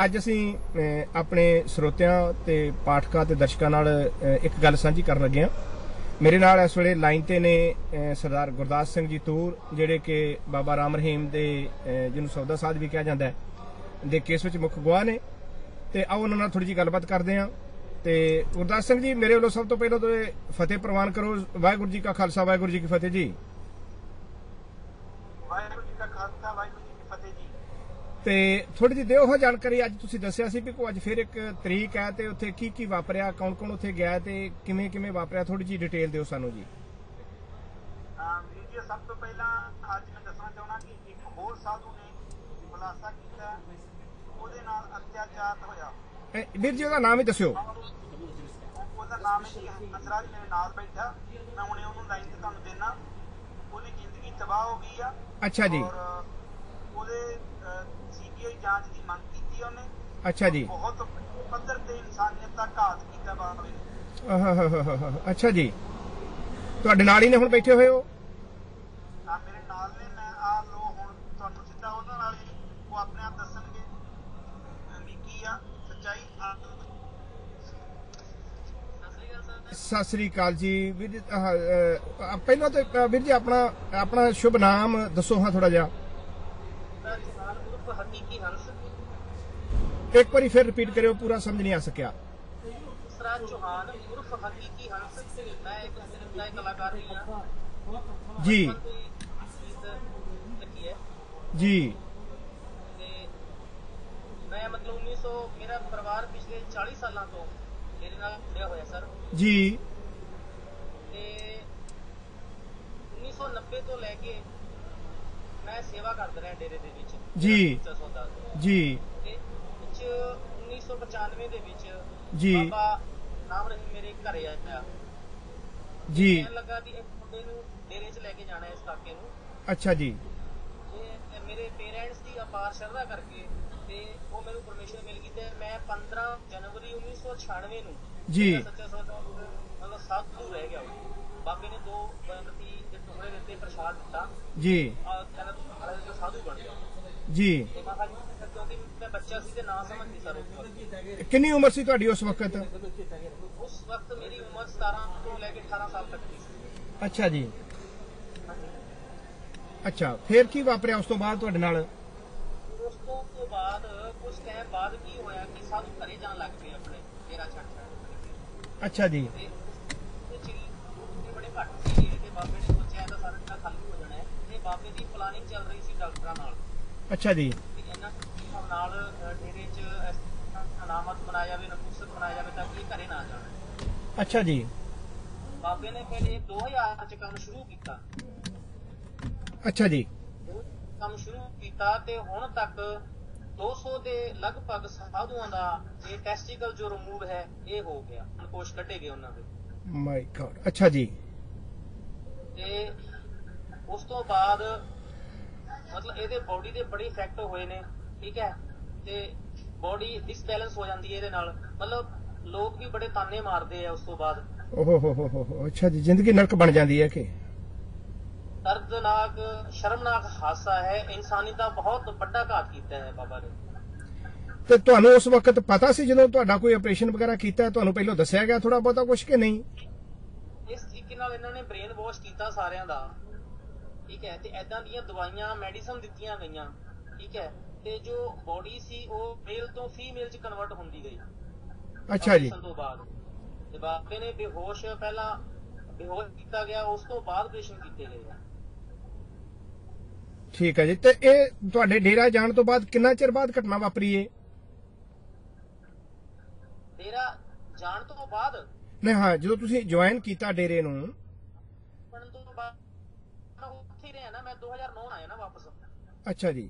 ਅੱਜ ਅਸੀਂ ਆਪਣੇ ਸਰੋਤਿਆਂ ਤੇ ਪਾਠਕਾਂ ਤੇ ਦਰਸ਼ਕਾਂ ਨਾਲ ਅਹ, ਇੱਕ ਗੱਲ ਸਾਂਝੀ ਕਰਨ ਲੱਗੇ ਹਾਂ। ਮੇਰੇ ਨਾਲ ਇਸ ਵੇਲੇ ਲਾਈਨ ਤੇ ਨੇ ਸਰਦਾਰ ਗੁਰਦਾਸ ਸਿੰਘ ਜੀ ਤੂਰ ਜਿਹੜੇ ਕਿ ਬਾਬਾ ਰਾਮ ਰਹੀਮ ਦੇ ਜਿਹਨੂੰ ਸੌਦਾ ਸਾਧ ਵੀ ਕਿਹਾ ਜਾਂਦਾ ਹੈ ਦੇ ਕੇਸ ਵਿੱਚ ਮੁੱਖ ਗਵਾਹ ਨੇ। ਤੇ ਆਓ ਉਹਨਾਂ ਨਾਲ ਥੋੜੀ ਜੀ ਗੱਲਬਾਤ ਕਰਦੇ ਹਾਂ। ਤੇ ਗੁਰਦਾਸ ਸਿੰਘ ਜੀ ਮੇਰੇ ਵੱਲੋਂ ਸਭ ਤੋਂ ਪਹਿਲਾਂ ਤਾਂ ਇਹ ਫਤਿਹ ਪ੍ਰਵਾਨ ਕਰੋ। ਵਾਹਿਗੁਰੂ ਜੀ ਕਾ ਖਾਲਸਾ ਵਾਹਿਗੁਰੂ ਜੀ ਕੀ ਫਤਿਹ ਜੀ ਵਾਹਿਗੁਰੂ ਜੀ ਕਾ ਖਾਲਸਾ ਵਾਹਿਗੁਰੂ ਜੀ ਕੀ ਫਤਿਹ ਜੀ ਤੇ ਥੋੜੀ ਜਿਹੀ ਦਿਓ ਉਹ ਜਾਣਕਾਰੀ ਅੱਜ ਤੁਸੀਂ ਦੱਸਿਆ ਸੀ ਵੀ ਕੋ ਅੱਜ ਫਿਰ ਇੱਕ ਤਰੀਕ ਹੈ ਤੇ ਉੱਥੇ ਕੀ ਕੀ ਵਾਪਰਿਆ ਕੌਣ ਕੌਣ ਉੱਥੇ ਗਿਆ ਤੇ ਕਿਵੇਂ ਕਿਵੇਂ ਵਾਪਰਿਆ ਥੋੜੀ ਜਿਹੀ ਡਿਟੇਲ ਦਿਓ ਸਾਨੂੰ ਜੀ। ਵੀਰ ਜੀ ਸਭ ਤੋਂ ਪਹਿਲਾਂ ਅੱਜ ਮੈਂ ਦੱਸਣਾ ਚਾਹੁੰਦਾ ਕਿ ਇੱਕ ਹੋਰ ਸਾਧੂ ਨੇ ਖੁਲਾਸਾ ਕੀਤਾ ਉਹਦੇ ਨਾਲ ਅਤਿਆਚਾਰ ਹੋਇਆ। ਇਹ ਵੀਰ ਜੀ ਉਹਦਾ ਨਾਮ ਹੀ ਦੱਸਿਓ। ਉਹ- ਉਹਦਾ ਨਾਮ ਹੈ ਜੀ ਅੰਸਰਾਜ ਮੇਰੇ ਨਾਲ ਬੈਠਾ। ਮੈਂ ਹੁਣੇ ਉਹਨੂੰ ਲਾਈਨ ਤੇ ਤੁਹਾਨੂੰ ਦੇਣਾ। ਉਹਦੀ ਜ਼ਿੰਦਗੀ ਤਬਾਹ ਹੋ ਗਈ ਆ। ਅੱਛਾ ਜੀ। ਔਰ ਉਹਦੇ ਸੀਬੀਆਈ ਜਾਂਚ ਦੀ ਮੰਗ ਕੀਤੀ ਉਹਨੇ। ਅੱਛਾ ਜੀ। ਬਹੁਤ ਪੱਧਰ ਤੇ ਇਨਸਾਨੀਅਤ ਦਾ ਘਾਤ ਕੀਤਾ ਬਾਬੇ ਨੇ। ਆਹਾਹਾਹਾਹਾ, ਅੱਛਾ ਜੀ। ਤੁਹਾਡੇ ਨਾਲ ਹੀ ਨੇ ਹੁਣ ਬੈਠੇ ਹੋਏ ਹੋ ਆ ਮੇਰੇ ਨਾਲ ਨੇ ਮੈਂ ਆ ਲੋ ਹੁਣ ਤੁਹਾਨੂੰ ਸਿੱਧਾ ਉਹਨਾਂ ਨਾਲ ਹੀ ਉਹ ਆਪਣੇ ਆਪ ਦੱਸਣਗੇ। ਅਹ ਵੀ ਕੀ ਆ ਸੱਚਾਈ ਆ। ਸਤਿ ਸ੍ਰੀ ਅਕਾਲ ਜੀ। ਵੀਰ ਪਹਿਲਾਂ ਤਾਂ ਵੀਰ ਜੀ ਆਪਣਾ ਆਪਣਾ ਸ਼ੁਭ ਨਾਮ ਦੱਸੋ ਹਾਂ ਥੋੜਾ ਜਿਹਾ। ਹਕੀਕੀ ਹੰਸ ਇੱਕ ਵਾਰੀ ਫਿਰ ਰਿਪੀਟ ਕਰਿਓ ਪੂਰਾ ਸਮਝ ਨਹੀਂ ਆ ਸਕਿਆ ਸਰਾਜ ਚੌਹਾਨ ਉਰਫ ਹਕੀਕੀ ਹੰਸ ਮੈਂ ਇੱਕ ਫਿਲਮ ਦਾ ਕਲਾਕਾਰ ਹੀ ਹਾਂ ਜੀ ਗੀਤ ਲਿਖੀ ਹੈ ਜੀ ਤੇ ਮੈਂ ਮਤਲਬ 1900 ਮੇਰਾ ਪਰਿਵਾਰ ਪਿਛਲੇ 40 ਸਾਲਾਂ ਤੋਂ ਮੇਰੇ ਨਾਲ ਜੁੜਿਆ ਹੋਇਆ ਸਰ ਜੀ ਤੇ 1990 ਤੋਂ ਲੈ ਕੇ ਮੈਂ ਸੇਵਾ ਕਰਦਾ ਰਿਹਾ ਡੇਰੇ ਦੇ ਵਿੱਚ ਜੀ। ਜੀ ਤੇ ਵਿੱਚ 1995 ਦੇ ਵਿੱਚ ਜੀ। ਬਾਬਾ ਨਾਮ ਰਹੀ ਮੇਰੇ ਘਰੇ ਆਇਆ ਜੀ ਲੱਗਾ ਵੀ ਮੁੰਡੇ ਨੂੰ ਡੇਰੇ 'ਚ ਲੈ ਕੇ ਜਾਣਾ ਹੈ ਇਸ ਕਾਕੇ ਨੂੰ ਅੱਛਾ ਜੀ ਤੇ ਮੇਰੇ ਪੇਰੈਂਟਸ ਦੀ ਅਪਾਰ ਸ਼ਰਧਾ ਕਰਕੇ ਤੇ ਉਹ ਮੈਨੂੰ ਪਰਮਿਸ਼ਨ ਮਿਲ ਗਈ ਤੇ ਮੈਂ 15 ਜਨਵਰੀ 1996 ਨੂੰ ਜੀ। ਸੱਚਾ ਸੌਦਾ ਮਤਲਬ ਸਾਧੂ ਰਹਿ ਗਿਆ ਉਹ। ਬਾਬੇ ਨੇ ਦੋ ਬੰਦਤੀ ਦੇ ਟੁਕੜੇ ਦਿੱਤੇ ਪ੍ਰਸ਼ਾਦ ਦਿੱਤਾ। ਜੀ। ਆ ਕਹਿੰਦਾ ਤੂੰ ਮਹਾਰਾਜ ਦਾ ਸਾਧੂ ਬਣ ਗਿਆ ਜੀ। ਤੇ ਮੈਂ ਕਿਹਾ ਜੀ, ਕਿਉਂਕਿ ਮੈਂ ਬੱਚਾ ਸੀ ਤੇ ਨਾ ਸਮਝਦੀ ਸਰ ਉਸ ਵਕਤ ਕਿੰਨੀ ਉਮਰ ਸੀ ਤੁਹਾਡੀ ਉਸ ਵਕਤ? ਉਸ ਵਕਤ ਮੇਰੀ ਉਮਰ 17 ਤੋਂ ਲੈ ਕੇ 18 ਸਾਲ ਤੱਕ ਸੀ। ਅੱਛਾ ਜੀ। ਅੱਛਾ ਫਿਰ ਕੀ ਵਾਪਰਿਆ ਉਸ ਤੋਂ ਬਾਅਦ ਤੁਹਾਡੇ ਨਾਲ? ਉਸ ਤੋਂ ਬਾਅਦ ਕੁਝ ਟਾਈਮ ਬਾਅਦ ਕੀ ਹੋਇਆ ਕਿ ਸਾਧੂ ਘਰੇ ਜਾਣ ਲੱਗ ਪਏ ਆਪਣੇ ਛੱਡ ਛੱਡ ਅੱਛਾ ਜੀ ਤੇ ਉਹ ਚੀਜ਼ ਤੇ ਬੜੇ ਘੱਟ ਸੀ ਤੇ ਬਾਬੇ ਨੇ ਸੋਚਿਆ ਤਾਂ ਸਾਰਾ ਜਿਹੜਾ ਖਾਲੀ ਹੋ ਜਾਣਾ ਬਾਬੇ ਦੀ ਪਲਾਨਿੰਗ ਚੱਲ ਰਹੀ ਸੀ ਡਾਕਟਰਾਂ ਨਾਲ। ਅੱਛਾ ਜੀ। ਕਿ ਇਹਨਾਂ ਟੀਮਾਂ ਨਾਲ ਅ, ਡੇਰੇ 'ਚ ਇਸ ਤਰ੍ਹਾਂ ਅਨਾਮਤ ਬਣਾਇਆ ਜਾਵੇ ਨਪੁੰਸਕ ਬਣਾਇਆ ਜਾਵੇ ਤਾਂ ਕਿ ਇਹ ਘਰੇ ਨਾ ਜਾਣ। ਅੱਛਾ ਜੀ। ਬਾਬੇ ਨੇ ਪਹਿਲੇ 2000 'ਚ ਕੰਮ ਸ਼ੁਰੂ ਕੀਤਾ। ਅੱਛਾ ਜੀ। ਕੰਮ ਸ਼ੁਰੂ ਕੀਤਾ ਤੇ ਹੁਣ ਤੱਕ 200 ਦੇ ਲਗਭਗ ਸਾਧੂਆਂ ਦਾ ਇਹ ਟੈਸਟੀਕਲ ਜੋ ਰਿਮੂਵ ਹੈ ਇਹ ਹੋ ਗਿਆ। ਅਨਕੋਸ਼ ਕੱਢੇ ਗਏ ਉਹਨਾਂ ਦੇ। ਮਾਈ ਗॉड ਅੱਛਾ ਜੀ। ਤੇ ਉਸ ਤੋਂ ਬਾਅਦ ਮਤਲਬ ਇਹਦੇ ਬਾਡੀ ਦੇ ਬੜੇ ਇਫੈਕਟ ਹੋਏ ਨੇ ਠੀਕ ਹੈ? ਤੇ ਬਾਡੀ ਡਿਸਬੈਲੈਂਸ ਹੋ ਜਾਂਦੀ ਹੈ ਇਹਦੇ ਨਾਲ। ਮਤਲਬ ਲੋਕ ਵੀ ਬੜੇ ਤਾਨੇ ਮਾਰਦੇ ਆ ਉਸ ਤੋਂ ਬਾਅਦ। ਓਹੋ ਹੋ ਹੋ ਹੋ ਹੋ। ਅੱਛਾ ਜੀ ਜ਼ਿੰਦਗੀ ਨਰਕ ਬਣ ਜਾਂਦੀ ਹੈ ਕਿ? ਦਰਦਨਾਕ ਸ਼ਰਮਨਾਕ ਹਾਦਸਾ ਹੈ। ਇਨਸਾਨੀ ਦਾ ਬਹੁਤ ਵੱਡਾ ਘਾਤ ਕੀਤਾ ਹੈ ਬਾਬਾ ਨੇ। ਤੇ ਤੁਹਾਨੂੰ ਉਸ ਵਕਤ ਪਤਾ ਸੀ ਜਦੋਂ ਤੁਹਾਡਾ ਕੋਈ ਆਪਰੇਸ਼ਨ ਵਗੈਰਾ ਕੀਤਾ ਤੁਹਾਨੂੰ ਪਹਿਲਾਂ ਦੱਸਿਆ ਗਿਆ ਥੋੜਾ ਬਹੁਤਾ ਕੁਝ ਕਿ ਨਹੀਂ? ਇਸ ਤਰੀਕੇ ਨਾਲ ਇਹਨਾਂ ਨੇ ਬ੍ਰੇਨ ਵਾਸ਼ ਕੀਤਾ ਸਾਰਿਆਂ ਦਾ। ਠੀਕ ਹੈ ਤੇ ਐਦਾਂ ਦੀਆਂ ਦਵਾਈਆਂ ਮੈਡੀਸਨ ਦਿੱਤੀਆਂ ਗਈਆਂ ਠੀਕ ਹੈ ਤੇ ਜੋ ਬੋਡੀ ਸੀ ਉਹ ਮੇਲ ਤੋਂ ਫੀਮੇਲ ਚ ਕਨਵਰਟ ਹੁੰਦੀ ਗਈ। ਅੱਛਾ ਜੀ। ਤੋਂ ਬਾਅਦ। ਤੇ ਬਾਬੇ ਨੇ ਬੇਹੋਸ਼ ਪਹਿਲਾਂ ਬੇਹੋਸ਼ ਕੀਤਾ ਗਿਆ ਉਸ ਤੋਂ ਬਾਅਦ ਆਪਰੇਸ਼ਨ ਕੀਤੇ ਗਏ ਠੀਕ ਹੈ ਜੀ ਤੇ ਇਹ ਤੁਹਾਡੇ ਡੇਰਾ ਜਾਣ ਤੋਂ ਬਾਅਦ ਕਿੰਨਾ ਚਿਰ ਬਾਅਦ ਘਟਨਾ ਵਾਪਰੀ ਏ ਤੇਰਾ ਜਾਣ ਤੋਂ ਬਾਅਦ? ਨਹੀਂ ਹਾਂ ਜਦੋਂ ਤੁਸੀਂ ਜੁਆਇਨ ਕੀਤਾ ਡੇਰੇ ਨੂੰ ਅੱਛਾ ਜੀ।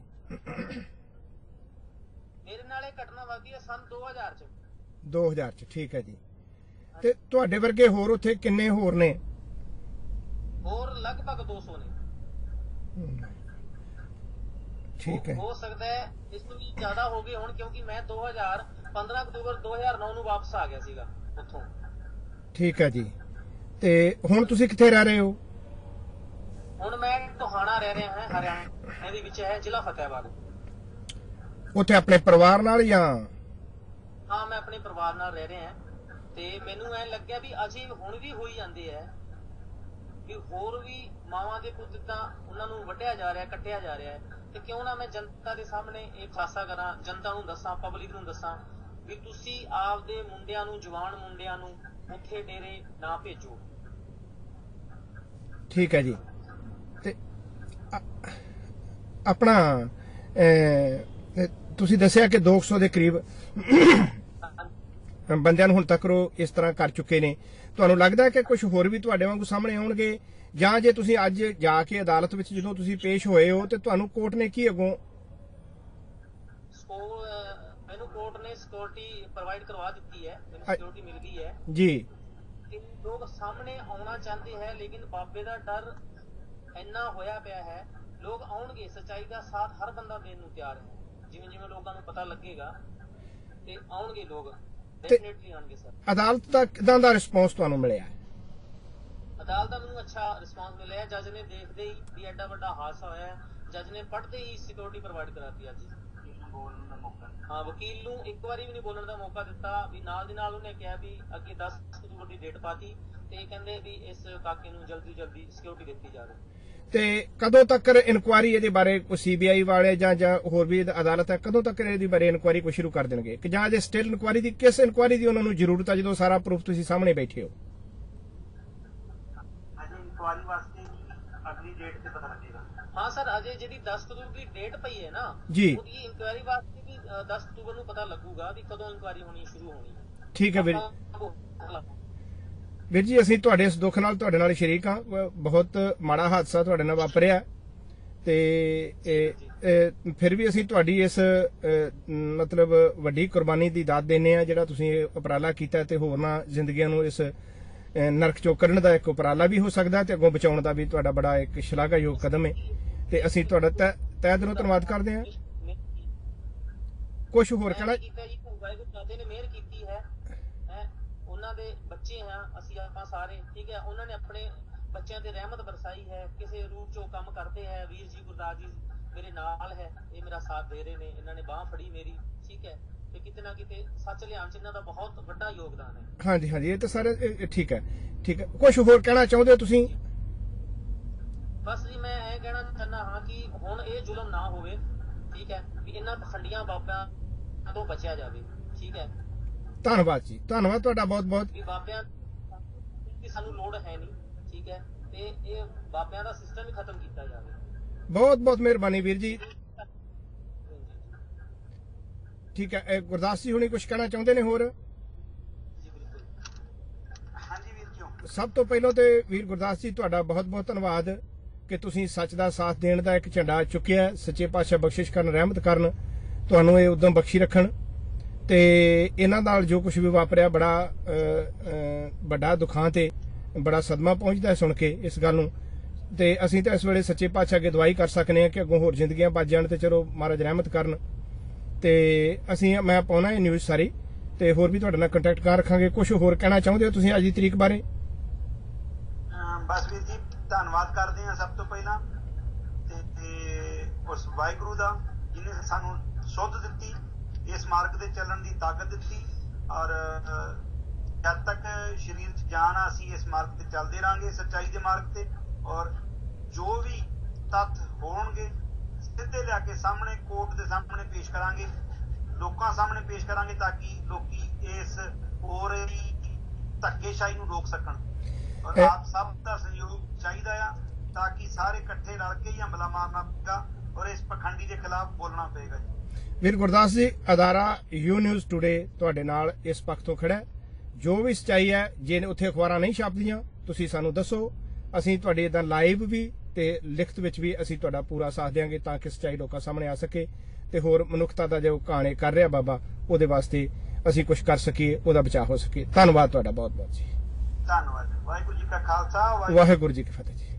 ਮੇਰੇ ਨਾਲ ਇਹ ਘਟਨਾ ਵਾਪਰੀ ਹੈ ਸਨ 2000 ਚ। 2000 ਚ ਠੀਕ ਹੈ ਜੀ। ਤੇ ਤੁਹਾਡੇ ਵਰਗੇ ਹੋਰ ਉੱਥੇ ਕਿੰਨੇ ਹੋਰ ਨੇ? ਹੋਰ ਲਗਭਗ 200 ਨੇ। ਠੀਕ ਹੈ। ਹੋ ਸਕਦਾ ਹੈ ਇਸ ਤੋਂ ਵੀ ਜ਼ਿਆਦਾ ਹੋ ਗਏ ਹੁਣ ਕਿਉਂਕਿ ਮੈਂ 2000 15 ਅਕਤੂਬਰ 2009 ਨੂੰ ਵਾਪਸ ਆ ਗਿਆ ਸੀਗਾ ਉੱਥੋਂ। ਠੀਕ ਹੈ ਜੀ। ਤੇ ਹੁਣ ਤੁਸੀਂ ਕਿੱਥੇ ਰਹਿ ਰਹੇ ਹੋ? ਹੁਣ ਮੈਂ ਟੋਹਾਣਾ ਰਹਿ ਰਿਹਾ ਹਾਂ ਹਰਿਆਣਾ ਦੇ ਵਿੱਚ ਹੈ ਜ਼ਿਲ੍ਹਾ ਫਤਿਹਾਬਾਦ ਉੱਥੇ ਆਪਣੇ ਪਰਿਵਾਰ ਨਾਲ ਜਾਂ? ਹਾਂ ਮੈਂ ਆਪਣੇ ਪਰਿਵਾਰ ਨਾਲ ਰਹਿ ਰਿਹਾ ਤੇ ਮੈਨੂੰ ਐ ਲੱਗਿਆ ਵੀ ਅਜੇ ਹੁਣ ਵੀ ਹੋਈ ਜਾਂਦੇ ਐ ਵੀ ਹੋਰ ਵੀ ਮਾਵਾਂ ਦੇ ਪੁੱਤ ਤਾਂ ਉਹਨਾਂ ਨੂੰ ਵੱਢਿਆ ਜਾ ਰਿਹਾ ਕੱਟਿਆ ਜਾ ਰਿਹਾ ਤੇ ਕਿਉਂ ਨਾ ਮੈਂ ਜਨਤਾ ਦੇ ਸਾਹਮਣੇ ਇਹ ਖਾਸਾ ਕਰਾਂ ਜਨਤਾ ਨੂੰ ਦੱਸਾਂ ਪਬਲਿਕ ਨੂੰ ਦੱਸਾਂ ਵੀ ਤੁਸੀਂ ਆਪਦੇ ਮੁੰਡਿਆਂ ਨੂੰ ਜਵਾਨ ਮੁੰਡਿਆਂ ਨੂੰ ਉੱਥੇ ਡੇਰੇ ਨਾ ਭੇਜੋ। ਠੀਕ ਹੈ ਜੀ। ਆਪਣਾ ਤੁਸੀਂ ਦੱਸਿਆ ਕਿ 200 ਦੇ ਕਰੀਬ ਬੰਦਿਆਂ ਨੂੰ ਹੁਣ ਤੱਕ ਉਹ ਇਸ ਤਰ੍ਹਾਂ ਕਰ ਚੁੱਕੇ ਨੇ। ਤੁਹਾਨੂੰ ਲੱਗਦਾ ਹੈ ਕਿ ਕੁਝ ਹੋਰ ਵੀ ਤੁਹਾਡੇ ਵਾਂਗੂ ਸਾਹਮਣੇ ਆਉਣਗੇ? ਜਾਂ ਜੇ ਤੁਸੀਂ ਅੱਜ ਜਾ ਕੇ ਅਦਾਲਤ ਵਿੱਚ ਜਦੋਂ ਤੁਸੀਂ ਪੇਸ਼ ਹੋਏ ਹੋ ਤੇ ਤੁਹਾਨੂੰ ਕੋਰਟ ਨੇ ਕੀ ਅੱਗੋਂ ਮੈਨੂੰ ਕੋਰਟ ਨੇ ਸਿਕਿਉਰਿਟੀ ਪ੍ਰੋਵਾਈਡ ਕਰਵਾ ਦਿੱਤੀ ਹੈ ਮੈਨੂੰ ਸਿਕਿਉਰਿਟੀ ਮਿਲ ਗਈ ਹੈ। ਜੀ। ਲੋਕ ਸਾਹਮਣੇ ਆਉਣਾ ਚਾਹੁੰਦੇ ਹੈ ਲੇਕਿਨ ਬਾਬੇ ਦਾ ਡਰ ਇੰਨਾ ਹੋਇਆ ਪਿਆ ਹੈ ਲੋਕ ਆਉਣਗੇ ਸੱਚਾਈ ਦਾ ਸਾਥ ਹਰ ਬੰਦਾ ਦੇਣ ਨੂੰ ਤਿਆਰ ਹੈ। ਜਿਵੇਂ ਜਿਵੇਂ ਲੋਕਾਂ ਨੂੰ ਪਤਾ ਲੱਗੇਗਾ ਤੇ ਆਉਣਗੇ ਲੋਕ ਡੈਫੀਨਿਟਲੀ ਆਉਣਗੇ ਸਰ। ਅਦਾਲਤ ਦਾ ਕਿਦਾਂ ਦਾ ਰਿਸਪੌਂਸ ਤੁਹਾਨੂੰ ਮਿਲਿਆ ਅਦਾਲਤ ਦਾ ਮੈਨੂੰ ਅੱਛਾ ਰਿਸਪਾਂਸ ਮਿਲਿਆ। ਜੱਜ ਨੇ ਦੇਖਦੇ ਹੀ ਵੀ ਐਡਾ ਵੱਡਾ ਹਾਦਸਾ ਹੋਇਆ ਜੱਜ ਨੇ ਪੜ੍ਹਦੇ ਹੀ ਸਿਕਿਉਰਿਟੀ ਪ੍ਰੋਵਾਈਡ ਕਰਾਤੀ ਅੱਜ। ਬੋਲਣ ਦਾ ਮੌਕਾ ਹਾਂ ਵਕੀਲ ਨੂੰ ਇੱਕ ਵਾਰੀ ਵੀ ਨਹੀਂ ਬੋਲਣ ਦਾ ਮੌਕਾ ਦਿੱਤਾ ਵੀ ਨਾਲ ਦੀ ਨਾਲ ਉਹਨੇ ਕਿਹਾ ਵੀ ਅੱਗੇ 10 ਅਕਤੂਬਰ ਦੀ ਡੇਟ ਪਾਤੀ ਤੇ ਇਹ ਕਹਿੰਦੇ ਵੀ ਇਸ ਕਾਕੇ ਨੂੰ ਜਲਦੀ ਜਲਦੀ ਸਿਕਿਉਰਿਟੀ ਦਿੱਤੀ ਜਾਵੇ। ਤੇ ਕਦੋਂ ਤੱਕ ਇਨਕੁਆਰੀ ਇਹਦੇ ਬਾਰੇ ਕੋਈ ਸੀਬੀਆਈ ਵਾਲੇ ਜਾਂ ਜਾਂ ਹੋਰ ਵੀ ਅਦਾਲਤ ਹੈ ਕਦੋਂ ਤੱਕ ਇਹਦੇ ਬਾਰੇ ਇਨਕੁਆਰੀ ਕੋਈ ਸ਼ੁਰੂ ਕਰ ਦੇਣਗੇ? ਕਿ ਜਾਂ ਜੇ ਸਟਿਲ ਇਨਕੁਆਰੀ ਦੀ ਕਿਸ ਇਨਕੁਆਰੀ ਦੀ ਉਹਨਾਂ ਨੂੰ ਜ਼ਰੂਰਤ ਹੈ ਜਦੋਂ ਸਾਰਾ ਪ੍ਰੂਫ ਤੁਸੀਂ ਸਾਹਮਣੇ ਬੈਠੇ ਹੋ? ਅਜੇ ਇਨਕੁਆਰੀ ਵਾਸਤੇ ਅਗਲੀ ਡੇਟ ਤੇ ਪਤਾ ਲੱਗੇਗਾ। ਹਾਂ ਸਰ ਅਜੇ ਜਿਹੜੀ 10 ਅਕਤੂਬਰ ਦੀ ਡੇਟ ਪਈ ਹੈ ਨਾ ਜੀ। ਉਹਦੀ ਇਨਕੁਆਇਰੀ ਵਾਸਤੇ ਵੀ ਅ, 10 ਅਕਤੂਬਰ ਨੂੰ ਪਤਾ ਲੱਗੂਗਾ ਵੀ ਕਦੋਂ ਇਨਕੁਆਇਰੀ ਹੋਣੀ ਸ਼ੁਰੂ ਹੋਣੀ ਹੈ। ਠੀਕ ਹੈ ਵੀਰ ਵੀਰ ਜੀ ਅਸੀਂ ਤੁਹਾਡੇ ਇਸ ਦੁੱਖ ਨਾਲ ਤੁਹਾਡੇ ਨਾਲ ਸ਼ਰੀਕ ਹਾਂ। ਬਹੁਤ ਮਾੜਾ ਹਾਦਸਾ ਤੁਹਾਡੇ ਨਾਲ ਵਾਪਰਿਆ ਤੇ ਫਿਰ ਵੀ ਅਸੀਂ ਤੁਹਾਡੀ ਇਸ ਮਤਲਬ ਵੱਡੀ ਕੁਰਬਾਨੀ ਦੀ ਦਾਤ ਦਿੰਨੇ ਆ ਜਿਹੜਾ ਤੁਸੀਂ ਇਹ ਉਪਰਾਲਾ ਕੀਤਾ ਤੇ ਹੋਰਨਾਂ ਜ਼ਿੰਦਗੀਆਂ ਨੂੰ ਇਸ ਨਰਕ ਚੋਂ ਕੱਢਣ ਦਾ ਇੱਕ ਉਪਰਾਲਾ ਵੀ ਹੋ ਸਕਦਾ ਤੇ ਅੱਗੋਂ ਬਚਾਉਣ ਦਾ ਵੀ ਤੁਹਾਡਾ ਬੜਾ ਇੱਕ ਸ਼ਲਾਘਾਯੋਗ ਕਦਮ ਹੈ ਤੇ ਅਸੀਂ ਤੁਹਾਡਾ ਤਹਿ ਦਿਲੋਂ ਧੰਨਵਾਦ ਕਰਦੇ ਹਾਂ। ਕੁਝ ਹੋਰ ਕਹਿਣਾ? ਵਾਹਿਗੁਰੂ ਦਾਤੇ ਨੇ ਮਿਹਰ ਕੀਤੀ ਹੈ। ਹੈ? ਉਹਨਾਂ ਦੇ ਬੱਚੇ ਹਾਂ, ਅਸੀਂ ਆਪਾਂ ਸਾਰੇ, ਠੀਕ ਹੈ? ਉਹਨਾਂ ਨੇ ਆਪਣੇ ਬੱਚਿਆਂ ਤੇ ਰਹਿਮਤ ਬਰਸਾਈ ਹੈ। ਕਿਸੇ ਰੂਪ ਚੋਂ ਕੰਮ ਕਰਦੇ ਹੈ। ਵੀਰ ਜੀ ਗੁਰਦਾਸ ਜੀ ਮੇਰੇ ਨਾਲ ਹੈ। ਇਹ ਮੇਰਾ ਸਾਥ ਦੇ ਰਹੇ ਨੇ। ਇਹਨਾਂ ਨੇ ਬਾਹ ਫੜੀ ਮੇਰੀ, ਠੀਕ ਹੈ? ਤੇ ਕਿਤੇ ਨਾ ਕਿਤੇ ਸੱਚ ਲਿਆਉਣ ਚ ਇਹਨਾਂ ਦਾ ਬਹੁਤ ਵੱਡਾ ਯੋਗਦਾਨ ਹੈ। ਹਾਂਜੀ ਹਾਂਜੀ ਇਹ ਤਾਂ ਸਾਰੇ ਇਹ- ਇਹ ਠੀਕ ਹੈ ਠੀਕ ਹੈ। ਕੁਝ ਹੋਰ ਕਹਿਣਾ ਚਾਹੁੰਦੇ ਹੋ ਤੁਸੀਂ? ਬਸ ਜੀ ਮੈਂ ਇਹ ਕਹਿਣਾ ਚਾਹੁੰਦਾ ਹਾਂ ਕਿ ਹੁਣ ਇਹ ਜ਼ੁਲਮ ਨਾ ਹੋਵੇ ਠੀਕ ਹੈ ਵੀ ਇਹਨਾਂ ਪਖੰਡੀਆਂ ਬਾਬਿਆਂ ਤੋਂ ਬਚਿਆ ਜਾਵੇ ਠੀਕ ਹੈ। ਧੰਨਵਾਦ ਜੀ ਧੰਨਵਾਦ ਤੁਹਾਡਾ ਬਹੁਤ ਬਹੁਤ। ਵੀ ਬਾਬਿਆਂ ਦੀ ਸਾਨੂੰ ਲੋੜ ਹੈ ਨਹੀਂ ਠੀਕ ਹੈ ਤੇ ਇਹ ਬਾਬਿਆਂ ਦਾ ਸਿਸਟਮ ਹੀ ਖਤਮ ਕੀਤਾ ਜਾਵੇ। ਬਹੁਤ ਬਹੁਤ ਮਿਹਰਬਾਨੀ ਵੀਰ ਜੀ। ਠੀਕ ਹੈ ਗੁਰਦਾਸ ਜੀ ਹੁਣੀ ਕੁਝ ਕਹਿਣਾ ਚਾਹੁੰਦੇ ਨੇ ਹੋਰ? ਜੀ ਬਿਲਕੁਲ ਹਾਂਜੀ ਵੀਰ ਜੀ ਸਭ ਤੋਂ ਪਹਿਲਾਂ ਤੇ ਵੀਰ ਗੁਰਦਾਸ ਜੀ ਤੁਹਾਡਾ ਬਹੁਤ ਬਹੁਤ ਧੰਨਵਾਦ ਕਿ ਤੁਸੀਂ ਸੱਚ ਦਾ ਸਾਥ ਦੇਣ ਦਾ ਇੱਕ ਝੰਡਾ ਚੁੱਕਿਆ। ਸੱਚੇ ਪਾਤਸ਼ਾਹ ਬਖਸ਼ਿਸ਼ ਕਰਨ ਰਹਿਮਤ ਕਰਨ ਤੁਹਾਨੂੰ ਇਹ ਉਦਮ ਬਖਸ਼ੀ ਰੱਖਣ। ਤੇ ਇਹਨਾਂ ਨਾਲ ਜੋ ਕੁਝ ਵੀ ਵਾਪਰਿਆ ਬੜਾ ਵੱਡਾ ਦੁੱਖਾਂ ਤੇ ਬੜਾ ਸਦਮਾ ਪਹੁੰਚਦਾ ਸੁਣ ਕੇ ਇਸ ਗੱਲ ਨੂੰ। ਤੇ ਅਸੀਂ ਤਾਂ ਇਸ ਵੇਲੇ ਸੱਚੇ ਪਾਤਸ਼ਾਹ ਅੱਗੇ ਦਵਾਈ ਕਰ ਸਕਨੇ ਹਾਂ ਕਿ ਅੱਗੋਂ ਹੋਰ ਜ਼ਿੰਦਗੀਆਂ ਬਚ ਜਾਣ ਤੇ ਚਲੋ ਮਹਾਰਾਜ ਰਹਿਮਤ ਕਰਨ। ਤੇ ਅਸੀਂ, ਮੈਂ ਪਾਉਣਾ ਇਹ ਨਿਊਜ਼ ਸਾਰੀ, ਤੇ ਹੋਰ ਵੀ ਤੁਹਾਡੇ ਨਾਲ ਕੰਟੈਕਟ ਕਰ ਰੱਖਾਂਗੇ। ਕੁਝ ਹੋਰ ਕਹਿਣਾ ਚਾਹੁੰਦੇ ਹੋ ਤੁਸੀਂ ਅੱਜ ਦੀ ਤਰੀਕ ਬਾਰੇ? ਬਸ ਵੀਰ ਜੀ, ਧੰਨਵਾਦ ਕਰਦੇ ਹਾਂ ਸਭ ਤੋਂ ਪਹਿਲਾਂ, ਤੇ ਉਸ ਵਾਹਿਗੁਰੂ ਦਾ, ਜਿਹਨੇ ਸਾਨੂੰ ਸੁੱਧ ਦਿੱਤੀ, ਇਸ ਮਾਰਗ ਤੇ ਚੱਲਣ ਦੀ ਤਾਕਤ ਦਿੱਤੀ, ਔਰ ਜਦ ਤੱਕ ਸਰੀਰ 'ਚ ਜਾਨ ਆ, ਅਸੀਂ ਇਸ ਮਾਰਗ ਤੇ ਚੱਲਦੇ ਰਾਂਗੇ ਸੱਚਾਈ ਦੇ ਮਾਰਗ ਤੇ, ਔਰ ਜੋ ਵੀ ਤੱਥ ਹੋਣਗੇ ਸਿੱਧੇ ਲਿਆ ਕੇ ਸਾਹਮਣੇ ਕੋਰਟ ਦੇ ਸਾਹਮਣੇ ਪੇਸ਼ ਕਰਾਂਗੇ। ਲੋਕਾਂ ਸਾਹਮਣੇ ਪੇਸ਼ ਕਰਾਂਗੇ ਤਾਂ ਕਿ ਲੋਕੀ ਇਸ ਹੋ ਰਹੀ ਧੱਕੇਸ਼ਾਹੀ ਨੂੰ ਰੋਕ ਸਕਣ। ਔਰ ਆਪ ਸਭ ਦਾ ਸਹਿਯੋਗ ਚਾਹੀਦਾ ਆ ਤਾਂ ਕਿ ਸਾਰੇ ਇਕੱਠੇ ਰਲ ਕੇ ਹੀ ਹਮਲਾ ਮਾਰਨਾ ਪਏਗਾ ਔਰ ਇਸ ਪਖੰਡੀ ਦੇ ਖਿਲਾਫ ਬੋਲਣਾ ਪਏਗਾ ਜੀ। ਵੀਰ Gurdas ji ਅਦਾਰਾ you news today ਤੁਹਾਡੇ ਨਾਲ ਇਸ ਪੱਖ ਤੋਂ ਖੜਾ। ਜੋ ਵੀ ਸਚਾਈ ਹੈ ਜੇ ਉੱਥੇ ਅਖਬਾਰਾਂ ਨਹੀਂ ਛਾਪਦੀਆਂ ਤੁਸੀਂ ਸਾਨੂੰ ਦੱਸੋ। ਅਸੀਂ ਤੁਹਾਡੇ ਇਦਾਂ ਲਾਈਵ ਵੀ ਤੇ ਲਿਖਤ ਵਿੱਚ ਵੀ ਅਸੀਂ ਤੁਹਾਡਾ ਪੂਰਾ ਸਾਥ ਦੇਵਾਂਗੇ ਤਾਂ ਕਿ ਸਚਾਈ ਲੋਕਾਂ ਸਾਹਮਣੇ ਆ ਸਕੇ ਤੇ ਹੋਰ ਮਨੁੱਖਤਾ ਦਾ ਜੋ ਕਹਾਣੀ ਕਰ ਰਿਹਾ ਬਾਬਾ ਉਹਦੇ ਵਾਸਤੇ ਅਸੀਂ ਕੁਝ ਕਰ ਸਕੀਏ ਉਹਦਾ ਬਚਾਅ ਹੋ ਸਕੇ। ਧੰਨਵਾਦ ਤੁਹਾਡਾ ਬਹੁਤ ਬਹੁਤ ਜੀ। ਧੰਨਵਾਦ ਵਾਹਿਗੁਰੂ ਜੀ ਕਾ ਖਾਲਸਾ ਵਾਹਿਗੁਰੂ ਵਾਹਿਗੁਰੂ ਜੀ ਕੀ ਫਤਿਹ ਜੀ।